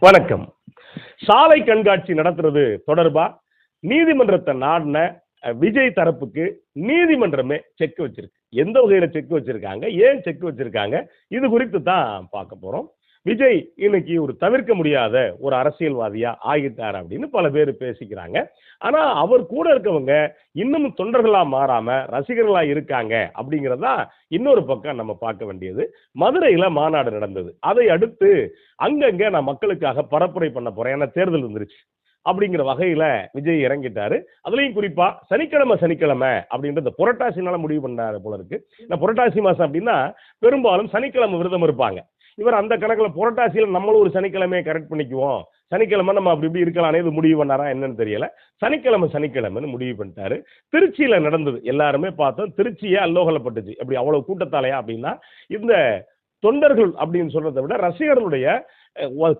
வணக்கம். சாலை கண்காட்சி நடத்துறது தொடர்பா? நீதிமன்றத்தை நாடின விஜய் தரப்புக்கு நீதிமன்றமே செக் வச்சிருக்கு. எந்த வகையில செக் வச்சிருக்காங்க? ஏன் செக் வச்சிருக்காங்க? இது குறித்து தான் பார்க்க போறோம். விஜய் இன்னைக்கு ஒரு தவிர்க்க முடியாத ஒரு அரசியல்வாதியா ஆகிட்டார் அப்படின்னு பல பேர் பேசிக்கிறாங்க. ஆனா அவர் கூட இருக்கவங்க இன்னும் தொண்டர்களா மாறாம ரசிகர்களா இருக்காங்க அப்படிங்கறதா இன்னொரு பக்கம் நம்ம பார்க்க வேண்டியது. மதுரையில மாநாடு நடந்தது. அதை அடுத்து அங்கங்க நான் மக்களுக்காக பரப்புரை பண்ண போறேன். ஏன்னா தேர்தல் வந்துருச்சு. அப்படிங்கிற வகையில விஜய் இறங்கிட்டாரு. அதுலயும் குறிப்பா சனிக்கிழமை சனிக்கிழமை அப்படின்ற இந்த புரட்டாசினால முடிவு பண்ணாரு போல இருக்கு. இந்த புரட்டாசி மாசம் அப்படின்னா பெரும்பாலும் சனிக்கிழமை விரதம் இருப்பாங்க. இவர் அந்த கணக்கில் புரட்டாசியில் நம்மளும் ஒரு சனிக்கிழமையை கரெக்ட் பண்ணிக்குவோம். சனிக்கிழமை நம்ம அப்படி இப்படி இருக்கலாம்னு இது முடிவு பண்ணாரா என்னன்னு தெரியல. சனிக்கிழமை சனிக்கிழமைன்னு முடிவு பண்ணிட்டாரு. திருச்சியில் நடந்தது எல்லாருமே பார்த்தோம். திருச்சியே அல்லோகலப்பட்டுச்சு. அப்படி அவ்வளோ கூட்டத்தாலையா அப்படின்னா இந்த தொண்டர்கள் அப்படின்னு சொல்றதை விட ரசிகர்களுடைய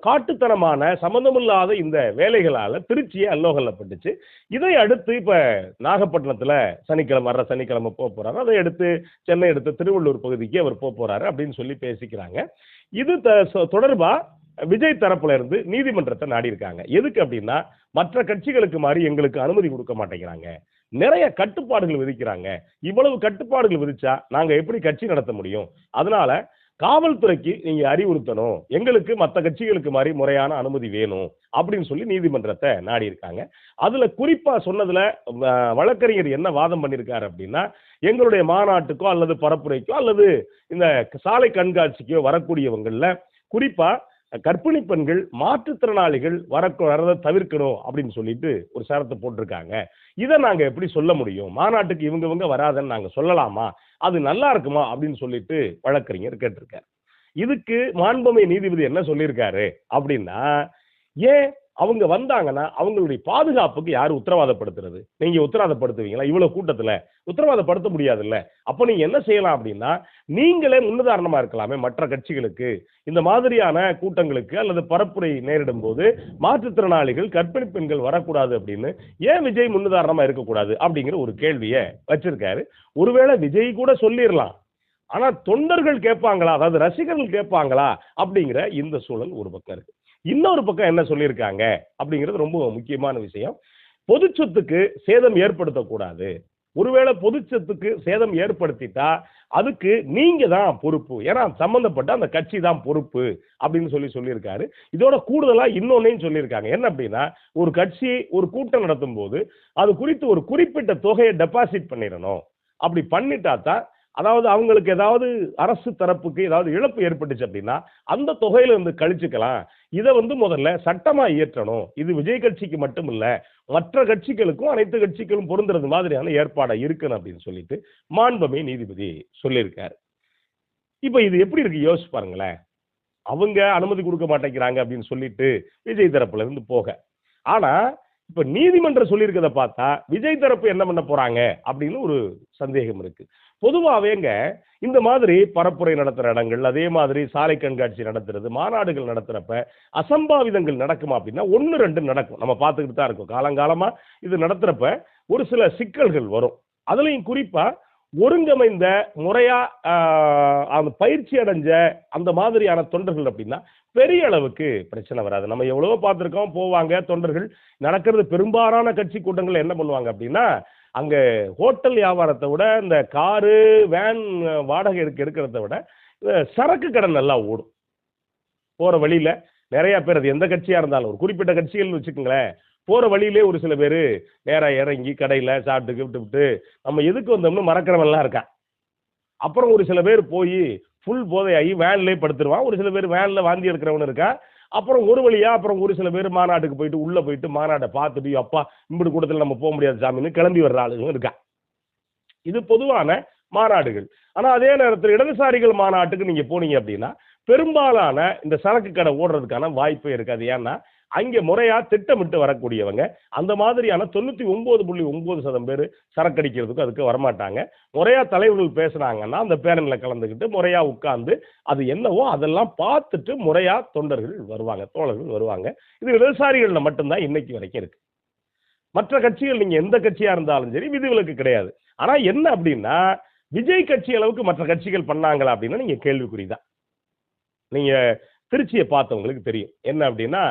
காட்டுத்தனமான சம்பந்தமில்லாத இந்த வேலைகளால் திருச்சியை அல்லோகல்லப்பட்டுச்சு. இதை அடுத்து இப்போ நாகப்பட்டினத்தில் சனிக்கிழமை வர்ற சனிக்கிழமை போக போகிறாரு அதை அடுத்து சென்னை எடுத்து திருவள்ளூர் பகுதிக்கு அவர் போக போகிறாரு அப்படின்னு சொல்லி பேசிக்கிறாங்க. இது த- சொ- விஜய் தரப்புல இருந்து நீதிமன்றத்தை நாடி இருக்காங்க எதுக்கு அப்படின்னா மற்ற கட்சிகளுக்கு மாதிரி எங்களுக்கு அனுமதி கொடுக்க மாட்டேங்கிறாங்க. நிறைய கட்டுப்பாடுகள் விதிக்கிறாங்க. இவ்வளவு கட்டுப்பாடுகள் விதிச்சா நாங்க எப்படி கட்சி நடத்த முடியும்? அதனால காவல்துறைக்கு நீங்க அறிவுறுத்தணும். எங்களுக்கு மற்ற கட்சிகளுக்கு மாதிரி முறையான அனுமதி வேணும் அப்படின்னு சொல்லி நீதிமன்றத்தை நாடி இருக்காங்க அதுல குறிப்பா சொன்னதுல வ- வழக்கறிஞர் என்ன வாதம் பண்ணியிருக்காரு அப்படின்னா எங்களுடைய மாநாட்டுக்கோ அல்லது பரப்புரைக்கோ அல்லது இந்த சாலை கண்காட்சிக்கோ வரக்கூடியவங்கள்ல குறிப்பா கர்ப்பிணி பெண்கள் மாற்றுத்திறனாளிகள் வர வரதை தவிர்க்கணும் அப்படின்னு சொல்லிட்டு ஒரு சரத்தை போட்டிருக்காங்க. இதை நாங்க எப்படி சொல்ல முடியும்? மாநாட்டுக்கு இவங்க இவங்க வராதன்னு நாங்க சொல்லலாமா? அது நல்லா இருக்குமா? அப்படின்னு சொல்லிட்டு வழக்கறிஞர் கேட்டிருக்காரு. இதுக்கு மாண்புமை நீதிபதி என்ன சொல்லியிருக்காரு அப்படின்னா ஏன் அவங்க வந்தாங்கன்னா அவங்களுடைய பாதுகாப்புக்கு யார் உத்தரவாதப்படுத்துறது? நீங்க உத்தரவாதப்படுத்துவீங்களா? இவ்வளவு கூட்டத்துல உத்தரவாதப்படுத்த முடியாதுல்ல? அப்ப நீங்க என்ன செய்யலாம் அப்படின்னா நீங்களே முன்னுதாரணமா இருக்கலாமே மற்ற கட்சிகளுக்கு. இந்த மாதிரியான கூட்டங்களுக்கு அல்லது பரப்புரை நேரிடும் போது மாற்றுத்திறனாளிகள் கற்பிணி பெண்கள் வரக்கூடாது அப்படின்னு ஏன் விஜய் முன்னுதாரணமா இருக்கக்கூடாது அப்படிங்கிற ஒரு கேள்வியை வச்சிருக்காரு. ஒருவேளை விஜய் கூட சொல்லிடலாம் ஆனா தொண்டர்கள் கேட்பாங்களா? அதாவது ரசிகர்கள் கேட்பாங்களா? அப்படிங்கிற இந்த சூழல் ஒரு பக்கம் இருக்கு. இன்னொரு பக்கம் என்ன சொல்லியிருக்காங்க? அப்படிங்கிறது ரொம்ப முக்கியமான விஷயம். பொது சொத்துக்கு சேதம் ஏற்படுத்தக்கூடாது. ஒருவேளை பொது சொத்துக்கு சேதம் ஏற்படுத்திட்டா அதுக்கு நீங்க தான் பொறுப்பு. ஏன்னா சம்பந்தப்பட்ட அந்த கட்சி தான் பொறுப்பு அப்படின்னு சொல்லி சொல்லியிருக்காரு. இதோட கூடுதலா இன்னொன்னையும் சொல்லியிருக்காங்க. என்ன அப்படின்னா ஒரு கட்சி ஒரு கூட்டம் நடத்தும் போது அது குறித்து ஒரு குறிப்பிட்ட தொகையை டெபாசிட் பண்ணிடணும். அப்படி பண்ணிட்டா தான் அதாவது அவங்களுக்கு ஏதாவது அரசு தரப்புக்கு ஏதாவது இழப்பு ஏற்பட்டுச்சு அப்படின்னா அந்த தொகையில இருந்து கழிச்சுக்கலாம். இதை வந்து முதல்ல சட்டமா இயற்றணும். இது விஜய் கட்சிக்கு மட்டும் இல்லை மற்ற கட்சிகளுக்கும் அனைத்து கட்சிகளும் பொருந்துறது மாதிரியான ஏற்பாடை இருக்கணும் அப்படின்னு சொல்லிட்டு மாண்பமே நீதிபதி சொல்லியிருக்காரு. இப்ப இது எப்படி இருக்கு? யோசிச்சு பாருங்களேன். அவங்க அனுமதி கொடுக்க மாட்டேங்கிறாங்க அப்படின்னு சொல்லிட்டு விஜய் தரப்புல இருந்து போக. ஆனா இப்ப நீதிமன்றம் சொல்லியிருக்கதை பார்த்தா விஜய் தரப்பு என்ன பண்ண போறாங்க? அப்படின்னு ஒரு சந்தேகம் இருக்கு. பொதுவாகவேங்க இந்த மாதிரி பரப்புரை நடத்துகிற இடங்கள் அதே மாதிரி சாலை கண்காட்சி நடத்துறது மாநாடுகள் நடத்துகிறப்ப அசம்பாவிதங்கள் நடக்குமா அப்படின்னா ஒன்று ரெண்டு நடக்கும். நம்ம பார்த்துக்கிட்டு தான் இருக்கும். காலங்காலமாக இது நடத்துகிறப்ப ஒரு சில சிக்கல்கள் வரும். அதுலேயும் குறிப்பாக ஒருங்கமைந்த முறையாக அந்த பயிற்சி அடைஞ்ச அந்த மாதிரியான தொண்டர்கள் அப்படின்னா பெரிய அளவுக்கு பிரச்சனை வராது. நம்ம எவ்வளவோ பார்த்துருக்கோம் போவாங்க தொண்டர்கள் நடக்கிறது பெரும்பாலான கட்சி கூட்டங்கள் என்ன பண்ணுவாங்க அப்படின்னா அங்கே ஹோட்டல் வியாபாரத்தை விட இந்த காரு வேன் வாடகை எடுக்க எடுக்கிறத விட சரக்கு கடை நல்லா ஓடும். போகிற வழியில் நிறையா பேர் அது எந்த கட்சியாக இருந்தாலும் ஒரு குறிப்பிட்ட கட்சிகள்னு வச்சுக்கோங்களேன் போகிற வழியிலே ஒரு சில பேர் நேராக இறங்கி கடையில் சாப்பிட்டு விட்டு விட்டு நம்ம எதுக்கு வந்தோம்னு மறக்கிறவன்லாம் இருக்கான் அப்புறம் ஒரு சில பேர் போய் ஃபுல் போதையாகி வேன்லேயே படுத்துருவான். ஒரு சில பேர் வேனில் வாந்தி எடுக்கிறவனு இருக்கா? அப்புறம் ஒரு வழியா அப்புறம் ஒரு சில பேர் மாநாட்டுக்கு போயிட்டு உள்ள போயிட்டு மாநாட்டை பார்த்துட்டு அப்பா இப்படி கூட்டத்தில் நம்ம போக முடியாது சாமின்னு கிளம்பி வர்ற ஆளுங்க இருக்கா? இது பொதுவான மாநாடுகள். ஆனா அதே நேரத்தில் இடதுசாரிகள் மாநாட்டுக்கு நீங்க போனீங்க அப்படின்னா பெரும்பாலான இந்த சரக்கு கடை ஓடுறதுக்கான வாய்ப்பே இருக்காது. ஏன்னா அங்கே முறையா திட்டமிட்டு வரக்கூடியவங்க. அந்த மாதிரியான தொண்ணூற்றி ஒன்பது புள்ளி ஒன்பது சதம் பேர் சரக்கடிக்கிறதுக்கு அதுக்கு வரமாட்டாங்க. முறையா தலைவர்கள் பேசுனாங்கன்னா அந்த பேரனில் கலந்துக்கிட்டு முறையா உட்கார்ந்து அது என்னவோ அதெல்லாம் பார்த்துட்டு முறையா தொண்டர்கள் வருவாங்க தோழர்கள் வருவாங்க. இது விவசாயிகளில் மட்டும்தான் இன்னைக்கு வரைக்கும் இருக்கு. மற்ற கட்சிகள் நீங்க எந்த கட்சியா இருந்தாலும் சரி விதிவிலக்கு கிடையாது. ஆனா என்ன அப்படின்னா விஜய் கட்சி அளவுக்கு மற்ற கட்சிகள் பண்ணாங்களா அப்படின்னா நீங்க கேள்விக்குறிதான் நீங்க திருச்சியை பார்த்தவங்களுக்கு தெரியும். என்ன அப்படின்னா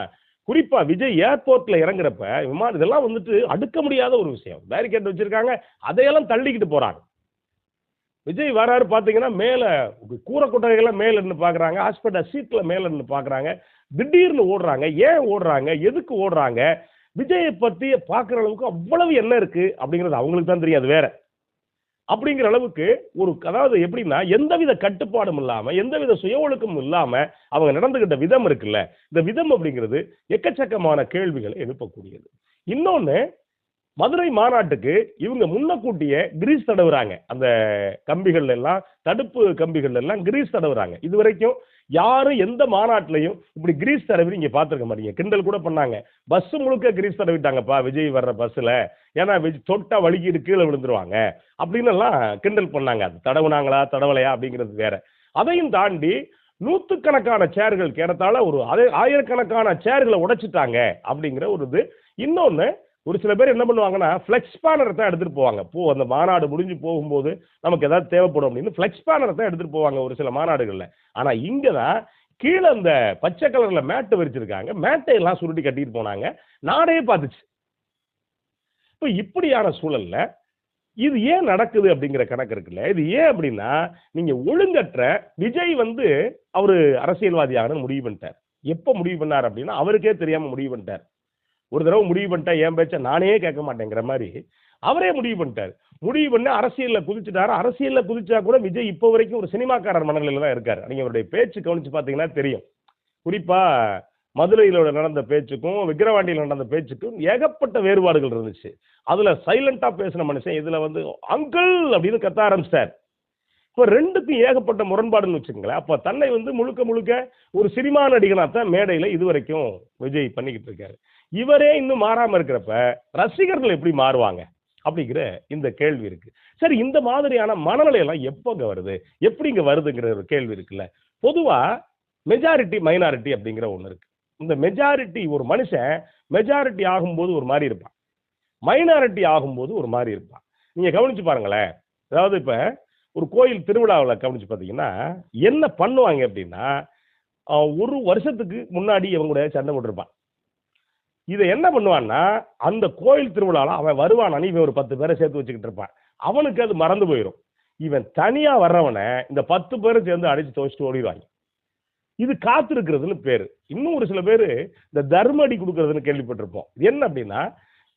குறிப்பா விஜய் ஏர்போர்ட்ல இறங்குறப்ப விமானம் இதெல்லாம் வந்துட்டு அடுக்க முடியாத ஒரு விஷயம். பேரிகேட் வச்சிருக்காங்க. அதையெல்லாம் தள்ளிக்கிட்டு போறாங்க. விஜய் வராரு பாத்தீங்கன்னா மேல கூரை கொட்டகைகள்லாம் மேல இருந்து பாக்குறாங்க. ஹாஸ்பிட்டல் சீட்ல மேல இருந்து பாக்குறாங்க. திடீர்னு ஓடுறாங்க. ஏன் ஓடுறாங்க? எதுக்கு ஓடுறாங்க? விஜயை பத்தி பார்க்குற அளவுக்கு அவ்வளவு என்ன இருக்கு அப்படிங்கிறது அவங்களுக்கு தான் தெரியும் அது வேற. அப்படிங்கிற அளவுக்கு ஒரு அதாவது எப்படின்னா எந்தவித கட்டுப்பாடும் இல்லாமல் எந்தவித சுய ஒழுக்கமும் இல்லாமல் அவங்க நடந்துகிட்ட விதம் இருக்குல்ல இந்த விதம் அப்படிங்கிறது எக்கச்சக்கமான கேள்விகளை எழுப்பக்கூடியது. இன்னொன்று மதுரை மாநாட்டுக்கு இவங்க முன்னக்கூட்டியே கிரீஸ் தடவுறாங்க. அந்த கம்பிகள் எல்லாம் தடுப்பு கம்பிகள் எல்லாம் கிரீஸ் தடவுறாங்க. இது வரைக்கும் யாரும் எந்த மாநாட்டிலையும் இப்படி கிரீஸ் தடவி நீங்க பார்த்துருக்க மாட்டீங்க. கிண்டல் கூட பண்ணாங்க. பஸ் முழுக்க கிரீஸ் தடவிட்டாங்கப்பா விஜய் வர்ற பஸ்ஸில் ஏன்னா விஜய் தொட்டா வழுக்கிட்டு கீழே விழுந்துருவாங்க. அப்படின்னு எல்லாம் கிண்டல் பண்ணாங்க. அது தடவுனாங்களா தடவலையா அப்படிங்கிறது வேற. அதையும் தாண்டி நூற்றுக்கணக்கான சேர்கள் கேரத்தால ஒரு அதை ஆயிரக்கணக்கான சேர்களை உடைச்சிட்டாங்க அப்படிங்கிற ஒரு இது. இன்னொன்று ஒரு சில பேர் என்ன பண்ணுவாங்கன்னா ஃப்ளெக்ஸ் பேனர் தான் எடுத்துகிட்டு போவாங்க. போ அந்த மாநாடு முடிஞ்சு போகும்போது நமக்கு ஏதாவது தேவைப்படும் அப்படின்னு ஃப்ளெக்ஸ் பேனர் தான் எடுத்துகிட்டு போவாங்க ஒரு சில மாநாடுகளில். ஆனால் இங்கே தான் கீழே அந்த பச்சை கலரில் மேட்டு விரிச்சிருக்காங்க. மேட்டை எல்லாம் சுருட்டி கட்டிட்டு போனாங்க. நாடே பார்த்துச்சு. இப்போ இப்படியான சூழலில் இது ஏன் நடக்குது அப்படிங்கிற கணக்கு இருக்குல்ல. இது ஏன் அப்படின்னா நீங்கள் ஒழுங்கற்ற விஜய் வந்து அவர் அரசியல்வாதி ஆகணும்னு முடிவு பண்ணிட்டார். எப்போ முடிவு பண்ணார் அப்படின்னா அவருக்கே தெரியாமல் முடிவு பண்ணிட்டார். ஒரு தடவை முடிவு பண்ணிட்டா என் பேச்ச நானே கேட்க மாட்டேங்கிற மாதிரி. அவரே முடிவு பண்ணிட்டார். முடிவு பண்ண அரசியலில் குதிச்சுட்டாரு. அரசியலில் குதிச்சா கூட விஜய் இப்போ வரைக்கும் ஒரு சினிமாக்காரர் மனநிலையில் தான் இருக்கார். நீங்கள் அவருடைய பேச்சு கவனித்து பார்த்தீங்கன்னா தெரியும். குறிப்பாக மதுரையில் நடந்த பேச்சுக்கும் விக்கிரவாண்டியில் நடந்த பேச்சுக்கும் ஏகப்பட்ட வேறுபாடுகள் இருந்துச்சு. அதில் சைலண்ட்டாக பேசின மனுஷன் இதில் வந்து அங்கிள் அப்படின்னு கத்த ஆரம்பிச்சிட்டார். இப்போ ரெண்டுக்கும் ஏகப்பட்ட முரண்பாடுன்னு வச்சுக்கோங்களேன். அப்போ தன்னை வந்து முழுக்க முழுக்க ஒரு சினிமா நடிகனாக தான் மேடையில் இது வரைக்கும் விஜய் பண்ணிக்கிட்டு இருக்காரு. இவரே இன்னும் மாறாம இருக்கிறப்ப ரசிகர்கள் எப்படி மாறுவாங்க அப்படிங்கிற இந்த கேள்வி இருக்கு. சரி இந்த மாதிரியான மனநிலை எல்லாம் எப்போங்க வருது? எப்படிங்க வருதுங்கிற ஒரு கேள்வி இருக்குல்ல. பொதுவா மெஜாரிட்டி மைனாரிட்டி அப்படிங்கிற ஒன்று இருக்கு. இந்த மெஜாரிட்டி ஒரு மனுஷன் மெஜாரிட்டி ஆகும்போது ஒரு மாதிரி இருப்பான். மைனாரிட்டி ஆகும்போது ஒரு மாதிரி இருப்பான். நீங்க கவனிச்சு பாருங்களேன். அதாவது இப்ப ஒரு கோயில் திருவிழாவில் கவனிச்சு பார்த்தீங்கன்னா என்ன பண்ணுவாங்க அப்படின்னா ஒரு வருஷத்துக்கு முன்னாடி இவங்க கூட சண்டை போட்டிருப்பான். இதை என்ன பண்ணுவான்னா அந்த கோயில் திருவிழாவில் அவன் வருவானான்னு இவன் ஒரு பத்து பேரை சேர்த்து வச்சுக்கிட்டு இருப்பான். அவனுக்கு அது மறந்து போயிடும் இவன் தனியாக வர்றவனை இந்த பத்து பேரை சேர்ந்து அடித்து துவச்சிட்டு ஓடிடுவாங்க. இது காத்திருக்கிறதுன்னு பேர். இன்னும் ஒரு சில பேர் இந்த தர்ம அடி கொடுக்கறதுன்னு கேள்விப்பட்டிருப்போம். இது என்ன அப்படின்னா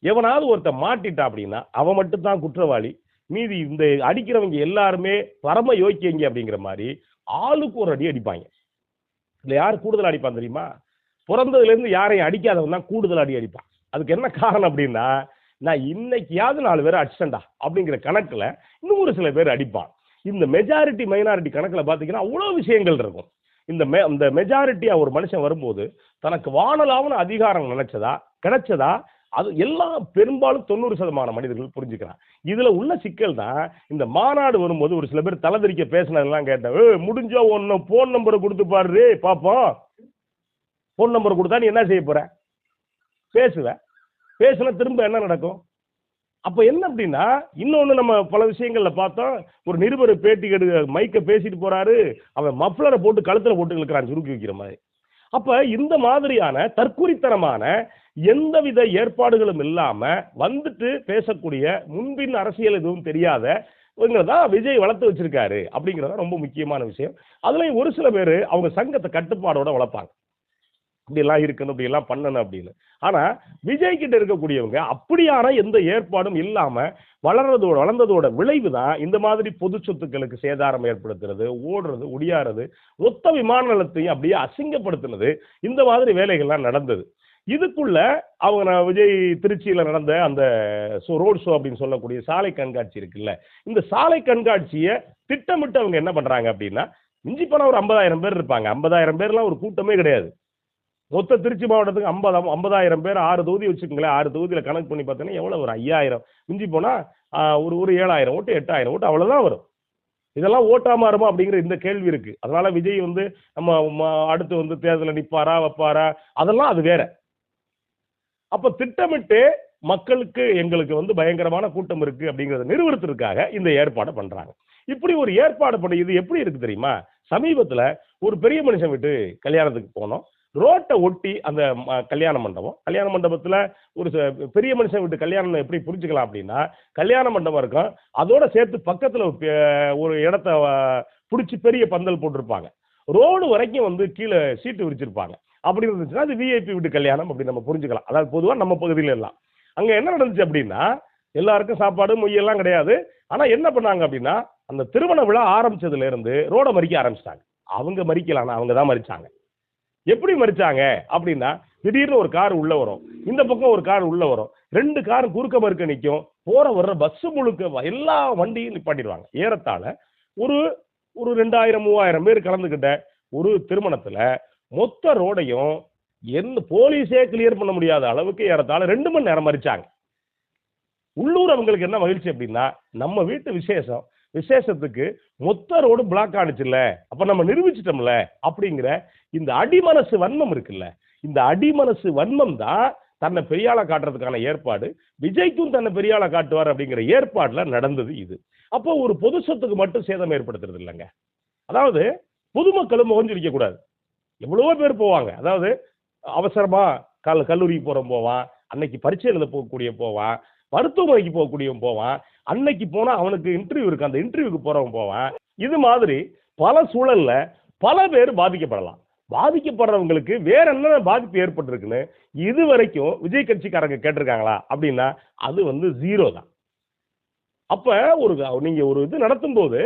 எவனாவது ஒருத்தன் மாட்டிட்டா அப்படின்னா அவன் மட்டும் தான் குற்றவாளி. மீதி இந்த அடிக்கிறவங்க எல்லாருமே பரம யோக்கியங்க அப்படிங்கிற மாதிரி ஆளுக்கு ஒரு அடி அடிப்பாங்க. இல்லை யார் கூடுதல் அடிப்பான் தெரியுமா? பிறந்ததுலேருந்து யாரையும் அடிக்காதவன் தான் கூடுதல் அடி அடிப்பான். அதுக்கு என்ன காரணம் அப்படின்னா நான் இன்னைக்கியாவது நாலு பேர் அடிச்சேன்டா அப்படிங்கிற கணக்கில் இன்னும் ஒரு சில பேர் அடிப்பான் இந்த மெஜாரிட்டி மைனாரிட்டி கணக்கில் பார்த்தீங்கன்னா அவ்வளோ விஷயங்கள் இருக்கும். இந்த மெ இந்த மெஜாரிட்டியாக ஒரு மனுஷன் வரும்போது தனக்கு வானலாவன அதிகாரம் நினைச்சதா கிடைச்சதா? அது எல்லாம் பெரும்பாலும் தொண்ணூறு சதமான மனிதர்கள் புரிஞ்சுக்கிறான் இதில் உள்ள சிக்கல் தான் இந்த மாநாடு வரும்போது ஒரு சில பேர் தலைதறிக்க பேசினதெல்லாம் கேட்டேன். ஏ முடிஞ்சா ஒன்று ஃபோன் நம்பரை கொடுத்து பாரு. பாப்போம். ஃபோன் நம்பர் கொடுத்தா நீ என்ன செய்ய போற? பேசுவேன் பேசுனா திரும்ப என்ன நடக்கும்? அப்போ என்ன அப்படின்னா இன்னொன்று நம்ம பல விஷயங்களில் பார்த்தோம் ஒரு நிருபர் பேட்டி கெடு மைக்கை பேசிட்டு போறாரு அவன் மஃப்ளரை போட்டு கழுத்தில் போட்டு இழுக்கிறான் சுருக்கி வைக்கிற மாதிரி. அப்போ இந்த மாதிரியான தற்குறித்தனமான எந்தவித ஏற்பாடுகளும் இல்லாமல் வந்துட்டு பேசக்கூடிய முன்பின் அரசியல் எதுவும் தெரியாத இவங்கதான் விஜய் வளர்த்து வச்சிருக்காரு அப்படிங்கிறது ரொம்ப முக்கியமான விஷயம். அதுலேயும் ஒரு சில பேர் அவங்க சங்கத்தை கட்டுப்பாடோட வளர்ப்பாங்க. இப்படியெல்லாம் இருக்கணும் இப்படியெல்லாம் பண்ணணும் அப்படின்னு. ஆனால் விஜய் கிட்ட இருக்கக்கூடியவங்க அப்படியான எந்த ஏற்பாடும் இல்லாமல் வளர்றதோட வளர்ந்ததோட விளைவு தான் இந்த மாதிரி பொது சொத்துக்களுக்கு சேதாரம் ஏற்படுத்துறது ஓடுறது ஒடியாறது மொத்த விமான நிலத்தையும் அப்படியே அசிங்கப்படுத்தினது இந்த மாதிரி வேலைகள்லாம் நடந்தது. இதுக்குள்ள அவங்க நான் விஜய் திருச்சியில் நடந்த அந்த ஷோ ரோட் ஷோ அப்படின்னு சொல்லக்கூடிய சாலை கண்காட்சி இருக்குல்ல இந்த சாலை கண்காட்சியை திட்டமிட்டு அவங்க என்ன பண்ணுறாங்க அப்படின்னா மிஞ்சி போனால் ஒரு ஐம்பதாயிரம் பேர் இருப்பாங்க. ஐம்பதாயிரம் பேர்லாம் ஒரு கூட்டமே கிடையாது. மொத்த திருச்சி மாவட்டத்துக்கு ஐம்பது ஐம்பதாயிரம் பேர் ஆறு தொகுதி வச்சுக்கோங்களேன். ஆறு தொகுதியில் கணக்கு பண்ணி பார்த்தீங்கன்னா எவ்வளோ ஒரு ஐயாயிரம். மிஞ்சி போனால் ஒரு ஒரு ஏழாயிரம் ஓட்டு எட்டாயிரம் ஓட்டு அவ்வளோதான் வரும். இதெல்லாம் ஓட்டா மாறுமா அப்படிங்கிற இந்த கேள்வி இருக்கு. அதனால விஜய் வந்து நம்ம அடுத்து வந்து தேர்தலில் நிற்பாரா வைப்பாரா? அதெல்லாம் அது வேற. அப்ப திட்டமிட்டு மக்களுக்கு எங்களுக்கு வந்து பயங்கரமான கூட்டம் இருக்கு அப்படிங்கிறத நிறுவனத்திற்காக இந்த ஏற்பாடை பண்றாங்க. இப்படி ஒரு ஏற்பாடு பண்ணி இது எப்படி இருக்கு தெரியுமா? சமீபத்துல ஒரு பெரிய மனுஷன் விட்டு கல்யாணத்துக்கு போனோம். ரோட்டை ஒட்டி அந்த ம- கல்யாண மண்டபம். கல்யாண மண்டபத்தில் ஒரு ச- பெரிய மனுஷன் வீட்டு கல்யாணம் எப்படி புரிஞ்சுக்கலாம் அப்படின்னா கல்யாண மண்டபம் இருக்கும். அதோட சேர்த்து பக்கத்தில் ஒரு இடத்த பிடிச்சி பெரிய பந்தல் போட்டிருப்பாங்க. ரோடு வரைக்கும் வந்து கீழே சீட்டு விரிச்சிருப்பாங்க. அப்படி இருந்துச்சுன்னா அது விஐபி வீட்டு கல்யாணம் அப்படி நம்ம புரிஞ்சுக்கலாம். அதாவது பொதுவாக நம்ம பகுதியில எல்லாம். அங்கே என்ன நடந்துச்சு அப்படின்னா எல்லாருக்கும் சாப்பாடு மொய்யெல்லாம் கிடையாது. ஆனால் என்ன பண்ணாங்க அப்படின்னா அந்த திருமண விழா ஆரம்பிச்சதுலேருந்து ரோடை மறிக்க ஆரம்பிச்சிட்டாங்க. அவங்க மறிக்கலாம் அவங்க தான் மறிச்சாங்க. எப்படி மறிச்சாங்க? அப்படின்னா திடீர்னு ஒரு கார் உள்ள வரும். இந்த பக்கம் ஒரு கார் உள்ள வரும். ரெண்டு கார் குறுக்க மறுக்க நிற்கும் போற வர்ற பஸ் முழுக்க வ- எல்லா வண்டியும் நிப்பாட்டிடுவாங்க. ஏறத்தாழ ஒரு ஒரு ரெண்டாயிரம் மூவாயிரம் பேர் கலந்துக்கிட்ட ஒரு திருமணத்துல மொத்த ரோடையும் எந்த போலீஸே கிளியர் பண்ண முடியாத அளவுக்கு ஏறத்தாழ ரெண்டு மணி நேரம் மறிச்சாங்க. உள்ளூர் அவங்களுக்கு என்ன மகிழ்ச்சி அப்படின்னா நம்ம வீட்டு விசேஷம் விசேஷத்துக்கு மொத்த ரோடு பிளாக் ஆனிச்சுல்ல. அப்ப நம்ம நிரூபிச்சிட்டோம்ல அப்படிங்கிற இந்த அடிமனசு வன்மம் இருக்குல்ல. இந்த அடிமனசு வன்மம் தான் தன்னை பெரியாளை காட்டுறதுக்கான ஏற்பாடு. விஜய்க்கும் தன்னை பெரியாளை காட்டுவார் அப்படிங்கிற ஏற்பாடுல நடந்தது இது. அப்போ ஒரு பொது சொத்துக்கு மட்டும் சேதம் ஏற்படுத்துறது இல்லைங்க. அதாவது பொதுமக்களும் முகஞ்சிருக்க கூடாது. எவ்வளவோ பேர் போவாங்க. அதாவது அவசரமா கல் கல்லூரிக்கு போகிறோம் போவான் அன்னைக்கு பரீட்சை எழுத போகக்கூடிய போவான் மருத்துவமனைக்கு போகக்கூடிய போவான் அன்னைக்கு போனால் அவனுக்கு இன்டர்வியூ இருக்கு. அந்த இன்டர்வியூக்கு போகிறவன் போவான். இது மாதிரி பல சூழலில் பல பேர் பாதிக்கப்படலாம். பாதிக்கப்படுறவங்களுக்கு வேற என்ன பாதிப்பு ஏற்பட்டிருக்குன்னு இது வரைக்கும் விஜய் கட்சிக்காரங்க கேட்டிருக்காங்களா அப்படின்னா அது வந்து ஜீரோ தான். அப்போ ஒரு நீங்கள் ஒரு இது நடத்தும் போது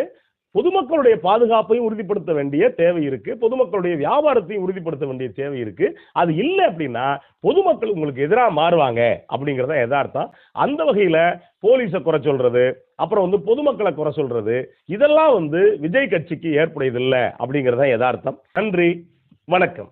பொதுமக்களுடைய பாதுகாப்பையும் உறுதிப்படுத்த வேண்டிய தேவை இருக்கு. பொதுமக்களுடைய வியாபாரத்தையும் உறுதிப்படுத்த வேண்டிய தேவை இருக்கு. அது இல்லை அப்படின்னா பொதுமக்கள் உங்களுக்கு எதிராக மாறுவாங்க அப்படிங்கிறத யதார்த்தம். அந்த வகையில போலீஸை குறை சொல்றது அப்புறம் வந்து பொதுமக்களை குறை சொல்றது இதெல்லாம் வந்து விஜய் கட்சிக்கு ஏற்புடையதில்லை அப்படிங்கிறத எதார்த்தம் நன்றி. வணக்கம்.